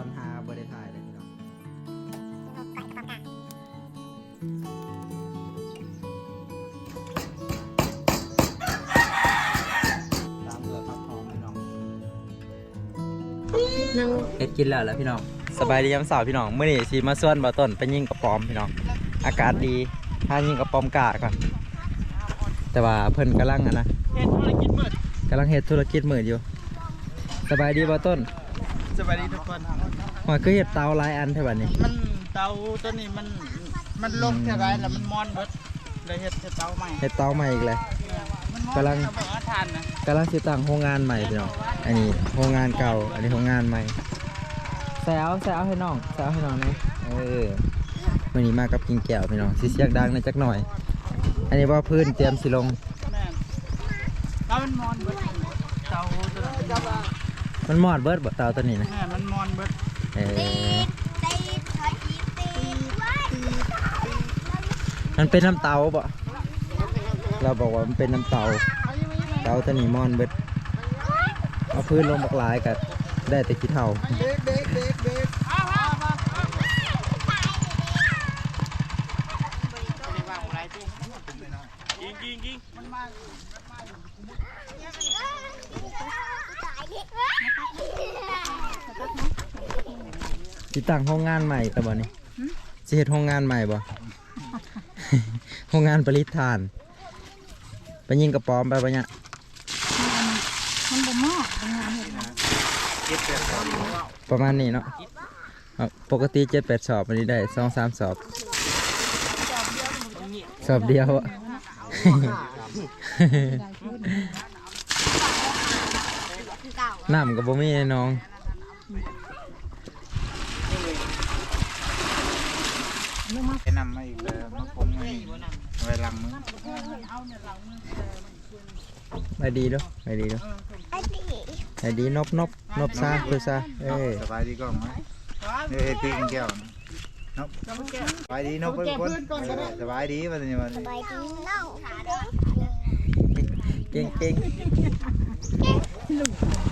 อนหาบริถ่ายเลยพี่น้องตามเรือพักทองพี่น้องนั่งเฮ็ดกินแล้วแหล้วพี่น้อง สบายดียามเสาร์พี่น้องเมื่อนี้สีมาส่วนบ่ต้นไปยิงกระปอมพี่น้อง อากาศดีถ้ายิงกระปอมกาก่อน แต่ว่าเพิ่นกำลังอะนะเฮ็ดธุรกิจมืดกำลังเฮ็ดธุรกิจมืดอยู่ สบายดีบ่ต้น สวัสดีทุกคนว่าคือเฮ็ดเตาหลายอันเท่าบัดนี้มันเตาตัวนี้มันมันลมเท่าไรแล้วมันมอนเบิดเลยเฮ็ดเฮ็ดเตาใหม่เฮ็ดเตาใหม่อีกเลย มันมอนกำลัง เอาไปเอาทานนะกำลังสิตั้งโรงงานใหม่พี่น้องอันนี้โรงงานเก่า อันนี้โรงงานใหม่แซวแซวให้น้องแซวให้น้องนะเออวันนี้มากับกิงแก้วพี่น้องสิเสียงดังหนะจักหน่อย อันนี้ว่าพื้นเตรียมสิลงแม่นแล้วมันมอนเบิดเตาตัวนั้น มันมอดเบิดบ่เตาตัวนี้นะแม่มันมอนเบิดเออมันเป็นน้ำเตาบ่เราบอกว่ามันเป็นน้ำเตาเตาตัวนี้มอนเบิดเอาพื้นลงบักหลายกับได้แต่ขี้เท่า เด็กเด็กเด็กเด็กอ้าวอ้าวอ้าว ยิงยิงยิงมันมาสิตั้งโรงงานใหม่แต่บ่นี่สิเฮ็ดโรงงานใหม่บ่โรงงานผลิตถ่าน ไปยิงกระป๋อมไปปะเนี่ยมันบ่เหมาะเป็นงานเห็นนะประมาณนี้เนาะเอาปกติเจ็ดแปดสอบวันนี้ได้สองสามสอบ สอบเดียวอะ น้ำกับบ่มีแน่น้องไปนำมาอีกเลยมาคงไว้ไว้หลังมือไปดีเด้อไปดีเด้อไปดีนบนบนบซาคือซาเอ้ยสบายดีกล้องไหมเฮ้ยพี่กินแก้วนะเนาะสบายดีเนาะเพื่อนคนเออสบายดีวันนี้วันนี้เก่งเก่งเรา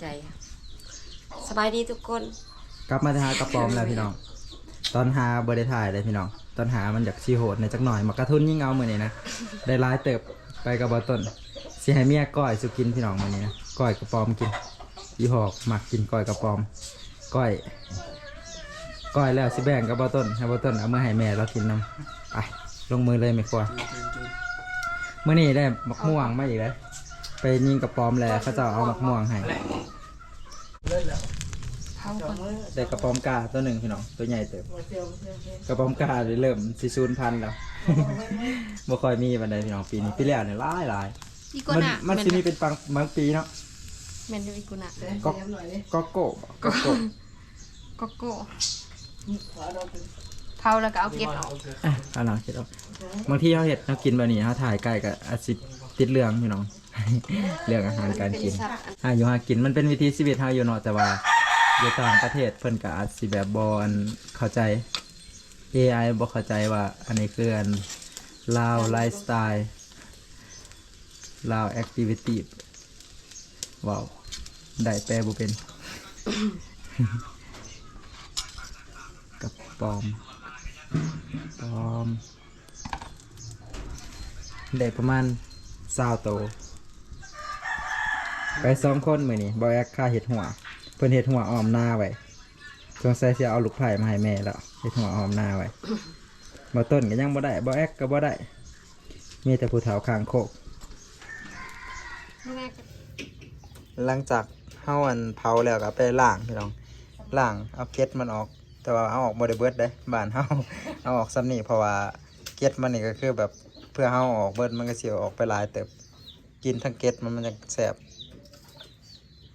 ใจสบายดีทุกคน กลับมาหากระป๋อมแล้วพี่น้อง ตอนหาบริถ่ายเลยพี่น้อง ตอนหามันอยากชีโหดในจักหน่อยมากระทุนยิ่งเอามือนี้นะ ได้ร้ายเติบไปกับบอต้นเสิให้เมียก้อยสุกินพี่น้องมือนี้นะก้อยกระป๋อมกินยี่หอกหมักกินก้อยกระป๋อมก้อยก้อยแล้วสิแบ่งกับบอต้นให้บอต้นเอามาให้แม่เรากินน้ำไปลงมือเลยไม่กลัวเมื่อนี้ได้มักม่วงมาอีกแล้ว ไปยิงกระป๋อมแล้วเขาจะเอามักม่วงให้ได้กระป๋อมกาตัวหนึ่งพี่น้องตัวใหญ่เติบกระป๋อมกาได้เริ่มสิซูนพันแล้วบ่ค่อยมีบันไดพี่น้องปีนี้ปีแล้วเนี่ยหลายหลายอีโกมันน่ะมันสิมีเป็นบางบางปีเนาะแมนดูอีโกน่ะก็ก็โก้ก็โก้ก็โก้เผาแล้วก็เอาเกล็ดออกอะเอาหนังคิดเอาบางทีเขาเห็ดเขากินแบบนี้เขาถ่ายใกล้กับอาซิด ติดเรื่องพี่น้อง เรื่องอาหารการกินหาอยู่หากินมันเป็นวิธีชีวิตเฮาอยู่เนาะแต่ว่าอยู่ต่างประเทศเพิ่นก็อาจสิแบบบอันเข้าใจ AI บ่เข้าใจว่า อันนี้คืออันลาวไลฟ์สไตล์ลาวแอคทิวิตี้ว้าวได้แปลบ่เป็นกับปอมปอมได้ประมาณ สาวโต ไปสองคนมือนี่บอยค่าเห็ดหัว เพิ่นเห็ดหัวออมหน้าไว้สงสัยสิเอาลูกไผ่มาให้แม่แล้วเห็ดหัวออมหน้าไว้บ่ต้นก็ยังบ่ได้บ่แอคก็บ่ได้ มีแต่ผู้เฒ่าคางโคก หลังจากเฮาอันเผาแล้วก็ไปล้างพี่น้องล้างเอาเก็ดมันออก แต่ว่าเอาออกบ่ได้เบิดได้บ้านเฮาเอาออกซ้ำนี่เพราะว่าเก็ดมันนี่ก็คือแบบ พื่อเฮาอาออกเบิดมันก็เสียอออกไปหลายเติบกินทั้งเกล็ดมันมันจะแสบ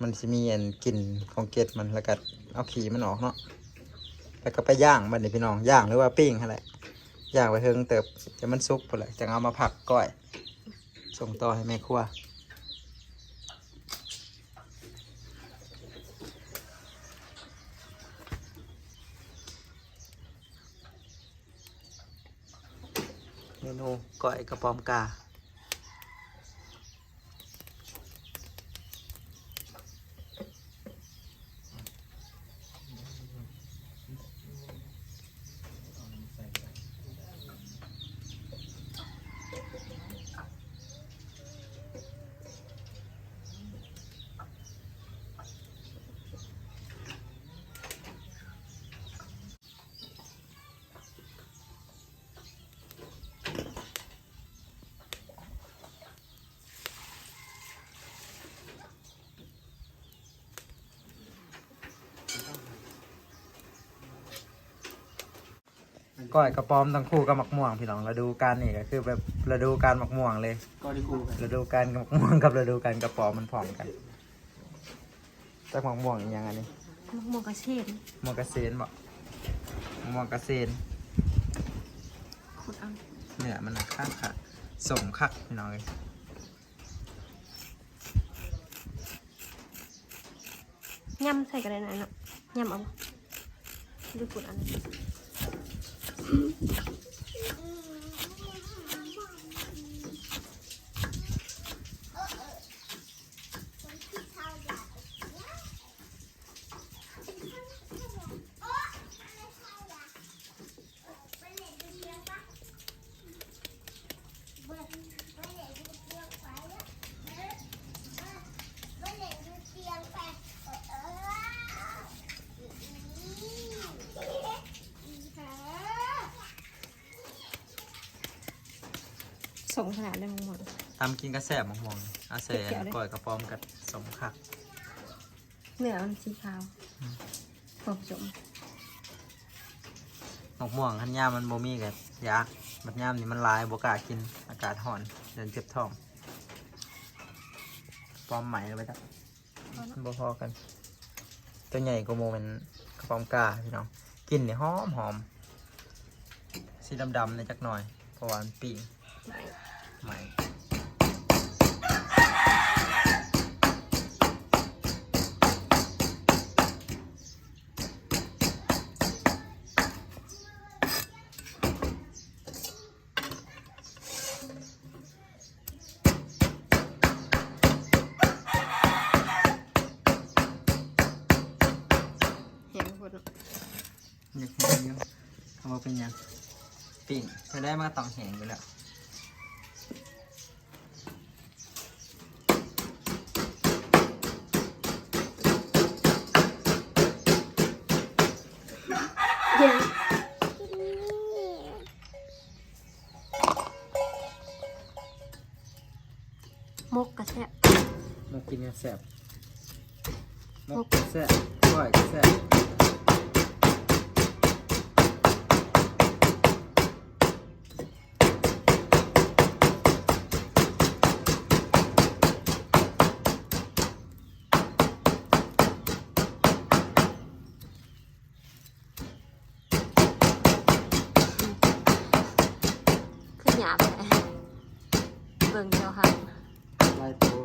มันจะมีอันกลิ่นของเกล็ดมันแล้วก็เอาขี้มันออกเนาะแล้วก็ไปย่างมันนี่พี่น้องย่างหรือว่าปิ้งอะไรย่างไปเฮิงเติบจะมันซุกพอแหละจะเอามาผักก้อย ส่งต่อให้แม่ครัว เมนูก้อยกระป๋อมกา ก้อยกระป๋อมทั้งคู่กับหมักม่วงพี่น้องฤดูกาลนี่ก็คือแบบฤดูกาลหมักม่วงเลยก็ได้คู่กันฤดูกาลกับหมักม่วงกับฤดูกาลกระป๋อมมันพร้อมกันจากหมักม่วงอีกอย่างอันนี้มะม่วงกระเชษม่วงกระเซนบอกม่วงกระเซนขุดเอาเนี่ยมันคักค่ะสมคักพี่น้องเลยยำใส่กันได้ไหนเนาะยำเอาบ่ดูขุดเอันนั้ น ส่งขนาดเลยมะม่วงทำกินกระแสบหมักม่วงอาเซเกี่ยวเลยก้อยกระป๋อมกับสมคักเนื้อมันสีขาวผสมหมักม่วงขันย่ามมันโบมี่กับยากบัดย่ามนี่มันหลายบกล้ากินอากาศห่อนเดินเจ็บท้องปอมใหม่เลยไปจ้ะบ่พอกัน ตัวใหญ่กว่าโมเป็นกระป๋อมกาพี่น้องกินเนี่ยหอมหอมสีดำๆในอยจักหน่อยเพราะว่ามันปีง ใหม่เห็นขุดอยากเห็น มาต้องแหงอยู่แล้วมกกระแซะมากินกันแซ่บมมกกแซ่บก้อยก็แซ่บขึ้นหยาบเลยเบิ่งเจ้าค่ะลายตัว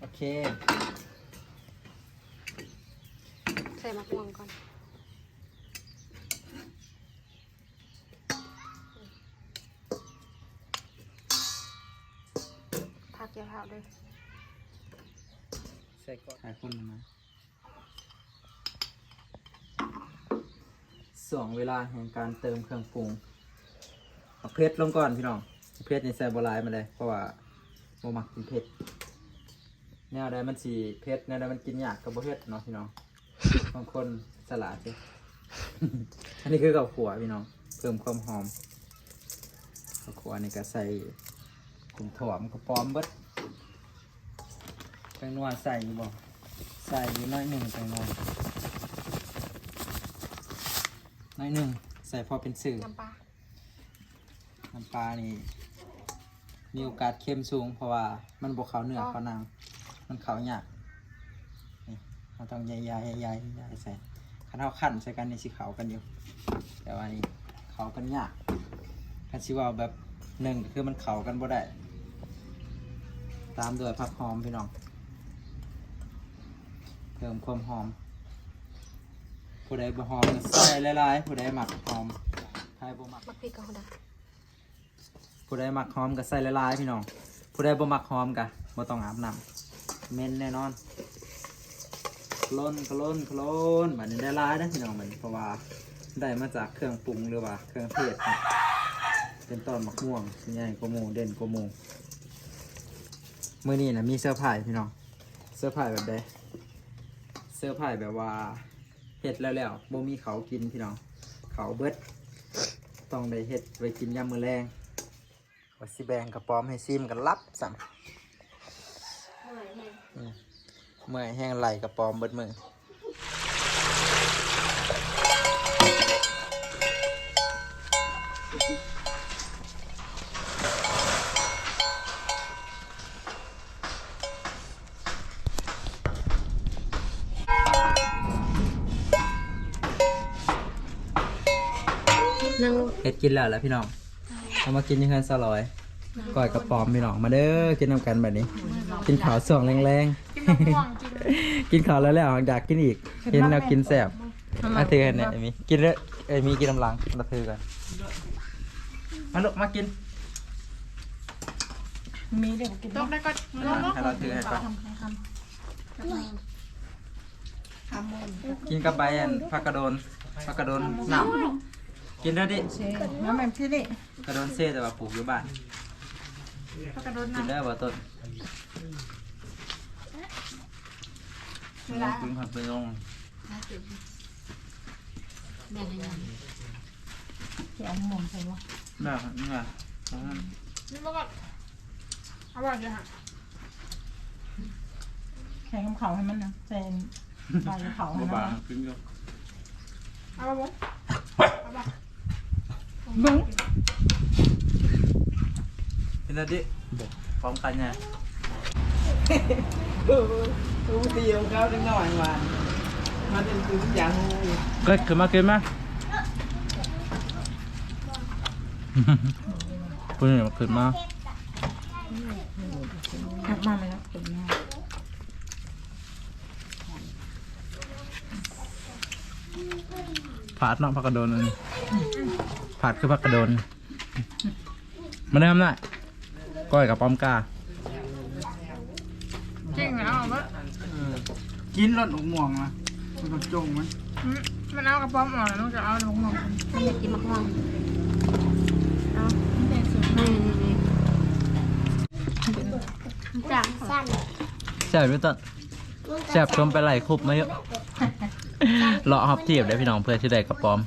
โอเค ใส่มะม่วงก่อน เท้าด้วยใส่ก่อนหาคนมาสองเวลาแห่งการเติมเครื่องปรุงเอาเพชรลงก่อนพี่น้องเพชรในใส่บลายมาเลย เพราะว่าโมมักกินเผ็ดแนวใดมันสีเผ็ดแนวใดมันกินยากกับบ่เผ็ดเนาะพี่น้องบางคนสลัดสิอันนี้คือกับขัวพี่น้องเพิ่มความหอมกับขัวนี่ก็ใส่ถุงถั่วมันก็พรอมเบิด แตงนัวใส่อยู่บ่ใส่อยู่น้อยหนึ่งแตงนัวน้อยหนึ่งใส่พอเป็นสื่อน้ำปลาน้ำปลานี่มีโอกาสเค็มสูง เพราะว่ามันบวเขาเนื้อเขานางมันเขาหยากนี่เราต้องใหญ่ๆใหญ่ๆใหญ่ๆใส่ขันเท้าขั้นใส่กันในสีเขากันอยู่ แต่ว่านี่เขากันยากคันชิว่าแบบหนึ่งก็คือมันเขากันบ่ได้ ตามด้วยผักหอมพี่น้อง เพิ่มความหอม ผู้ใดบ่หอมก็ใส่หลายๆผู้ใดหมักหอมใครบ่หมักมักพริกกับหัวดาผู้ใดมักหอมก็ใส่หลายๆพี่น้อง ผู้ใดบ่มักหอมก็บ่ต้องอาบน้ำเหม็นแน่นอนกล้นกล้นกล้นบัดนี้ได้หลายนะพี่น้องมันเพราะว่าได้มาจากเครื่องปรุงหรือว่าเครื่องเทศครับเป็นต้นมะม่วงใหญ่กว่าหมูเด่นกว่าหมูมื้อนี้นะมีเสื้อผ้าพี่น้องเสื้อผ้าแบบใด เสื้อผ้าแบบว่าเฮ็ดแล้วแล้วบ่มีเขากินพี่น้องเขาเบิดต้องได้เฮ็ดไว้กินยามมื้อแรงว่าสิแบงกระป๋อมให้ซิมกันรับสั่อืมเมื่อยแห้งไหลกระป๋อมเบิดมือ เฮ็ดกินแล้วแหล้วพี่น้องเอามากินอยังไงสลอยก่อยกระป๋อมพี่น้องมาเด้อกินน้ำกันแบบนี้ กินข้าวส่วงแรงๆ กินข้าวแล้วแล้วอยากกินอีกกินแล้วกินแซ่บมาเตือนเนี่ยไอ้มีกินแล้วไอ้มีกินน้ำลังมาเตือนกันมาลูกมากินมีเด็กกินตกได้ก็ให้เราถือให้ก่อนกินกับใบอันผักกระโดนผักกระโดนหนาว กินได้ดิน้ำแม่พี่นี่กระโดนเซ่แต่ว่าปลูกอยู่บ้านก็กระโดดกินได้บ่ต้นกินผักไปลงที่เอาหมุนใส่วะแบบนี้ไงนี่มาก่อนเอาบ้างจ้ะแข่งกับเขาให้มันนะเซนใบเขาให้บ่มันบางนะกินอยู่เอาบ้างเอาบ้าง บึ้งกินได้ดิพร้อมกันไงตู้เดียวเขาได้หน่อยวันมันเป็นคืออย่างงูก็ขึ้นมาขึ้นมาพูดหน่อยมาขึ้นมาหักมาเลยนะเป็นง่ายผาดเนาะผักกระโดนอันนี้ ผาดคือผักกระโดนมาเริ่มหน่อยก้อยกับป้อมกาจริงแล้วมันกินรสหม่วงนะมันต้องจงมั้ยมันเอากระป๋อมอ่อนแล้วมันจะเอาลงมาไม่อยากกินมะม่วงเอาเด็ดสุดนี่นี่นี่จางสั้นแซ่บด้วยต้นแซ่บชมไปไหลคุบมาเยอะเลาะฮอบเทียบได้พี่น้องเพื่อที่ได้กระป๋อม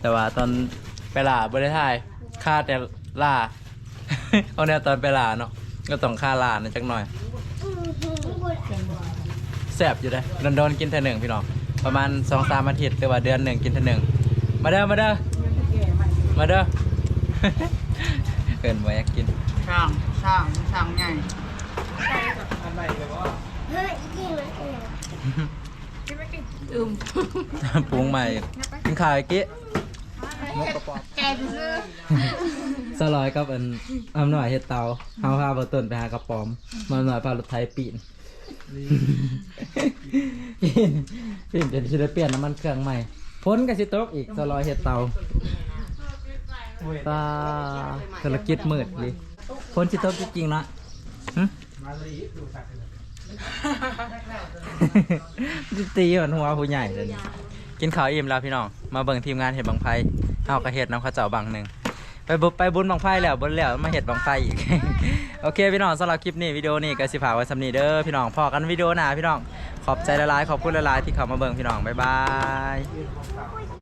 แต่ว่าตอนไป ล่าบริทายค่าแต่ล่า เอาแนวตอนไปล่าเนาะก็ต้องค่าล่านะจักหน่อยแซ่บอยู่เลยโดนๆกินเท่าหนึ่งพี่น้องประมาณสองสามอาทิตย์หรือว่าเดือนหนึ่งกินเท่าหนึ่งมาเด้อมาเด้อมาเด้อ เกินไว้อยากกินช่างช่างช่างใหญ่อืมปรุงใหม่กินข้าวอีกกี้ มกกระป๋อมแกจะซื้อสลอยกับอันอำหน่อยเฮ็ดเตาเฮาพาบ่ต้นไปหากระป๋อมมาหน่อยพารถไทยปีนปีนเปีนสิได้เปลี่ยนน้ำมันเครื่องใหม่พ้นก็สิตกอีกสลอยเฮ็ดเตาตาธุรกิจมืดเลยพ้นสิตกจริงๆนะหึตีหมือนหัวผู้ใหญ่เลย กินข้าวอิ่มแล้วพี่น้อง มาเบิ่งทีมงานเห็ดบังไฟเฮาก็เห็ดน้ำข้าวเจ้าบังหนึ่งไปบุไปบุญบังไฟแล้วบุญแล้วมาเห็ดบังไฟอีก โอเคพี่น้องสำหรับคลิปนี้วิดีโอนี้ก็สิฝากไว้สำนีเด้อพี่น้องพอกันวิดีโอหน้าพี่น้อง ขอบใจละลายขอบคุณละลายที่เข้ามาเบิ่งพี่น้องบ๊ายบาย